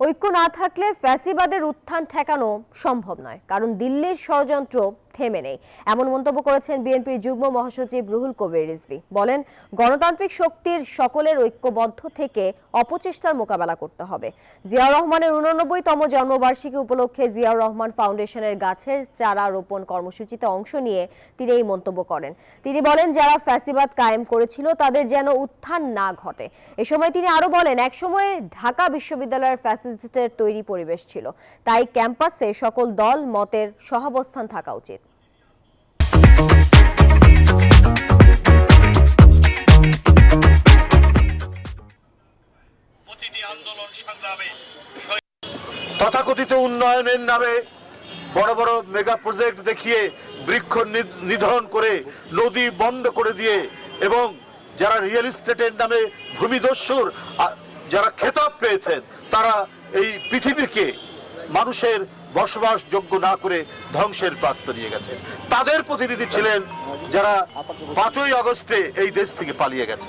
ঐক্য না থাকলে ফ্যাসিবাদের উত্থান ঠেকানো সম্ভব নয়, কারণ দিল্লির ষড়যন্ত্র থেমে নেই। এমন মন্তব্য করেছেন বিএনপির যুগ্ম মহাসচিব রুহুল কবির রিজভী। বলেন, গণতান্ত্রিক শক্তির সকলের ঐক্যবদ্ধ থেকে অপচেষ্টার মোকাবেলা করতে হবে। জিয়াউর রহমানের উননব্বইতম জন্মবার্ষিকী উপলক্ষে জিয়াউর রহমান ফাউন্ডেশনের গাছের চারা রোপণ কর্মসূচিতে অংশ নিয়ে তিনি এই মন্তব্য করেন। তিনি বলেন, যারা ফ্যাসিবাদ কায়েম করেছিল তাদের যেন উত্থান না ঘটে। এ সময় তিনি আরও বলেন, একসময়ে ঢাকা বিশ্ববিদ্যালয়ের ফ্যাসিস্টের তৈরি পরিবেশ ছিল। তাই ক্যাম্পাসে সকল দল মতের সহাবস্থান থাকা উচিত। প্রতিটি আন্দোলন সংগ্রামে তথাকথিত উন্নয়নের নামে বড় বড় মেগা প্রজেক্ট দেখিয়ে বৃক্ষ নিধন করে নদী বন্ধ করে দিয়ে এবং যারা রিয়েল এস্টেটের নামে ভূমিদস্যুর যারা খেতাব পেয়েছেন তারা এই পৃথিবীকে মানুষের বসবাস যোগ্য না করে ধ্বংসের প্রাপ্ত নিয়ে গেছে। তাদের প্রতিনিধি ছিলেন যারা পাঁচই আগস্টে এই দেশ থেকে পালিয়ে গেছে।